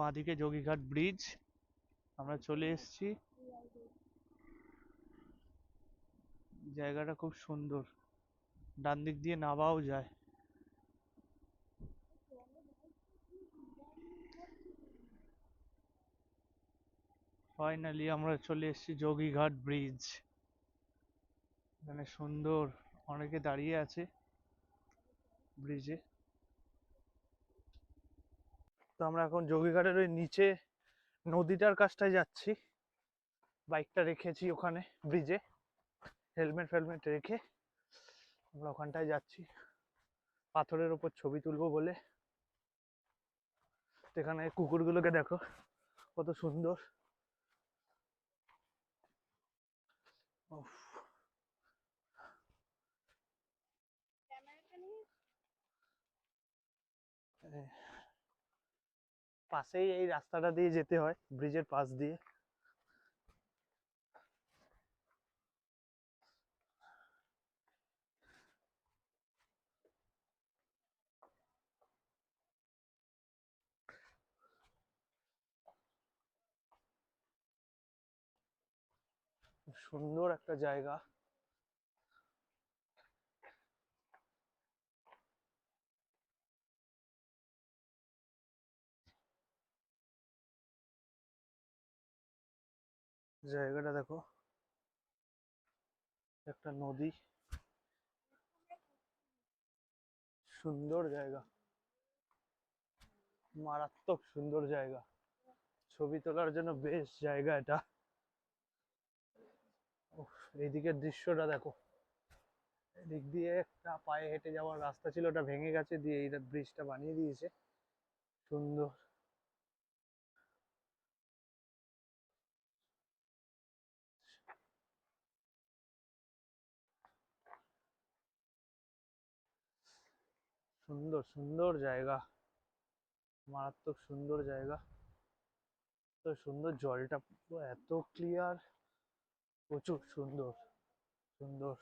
বাঁদিকে যোগীঘাট ব্রিজ, আমরা চলে এসেছি। জায়গাটা খুব সুন্দর। ডান দিক দিয়ে নামাও যায়। ফাইনালি আমরা চলে এসেছি যোগীঘাট ব্রিজ। এখানে সুন্দর, অনেকে দাঁড়িয়ে আছে ব্রিজে। তো আমরা এখন যোগীঘাটের ওই নিচে নদীটার কাছটায় যাচ্ছি। বাইকটা রেখেছি ওখানে ব্রিজে। হেলমেট ফেলমেট রেখে আমরা ওখানটায় যাচ্ছি। পাথরের ওপর ছবি তুলবো বলে। এখানে কুকুরগুলোকে দেখো কত সুন্দর। উফ, এ, পাশেই এই রাস্তাটা দিয়ে যেতে হয় ব্রিজের পাশ দিয়ে। সুন্দর একটা জায়গা। জায়গাটা দেখো। একটা নদী। সুন্দর জায়গা। মারাত্মক সুন্দর জায়গা। ছবি তোলার জন্য বেশ জায়গা এটা। এইদিকের দৃশ্যটা দেখো। এদিক দিয়ে একটা পায়ে হেঁটে যাওয়ার রাস্তা ছিল, ওটা ভেঙে গেছে, দিয়ে এইটা ব্রিজটা বানিয়ে দিয়েছে। সুন্দর। সুন্দর সুন্দর জায়গা। মারাত্মক সুন্দর জায়গা। তো সুন্দর জলটা পুরো এত ক্লিয়ার প্রচুর সুন্দর সুন্দর।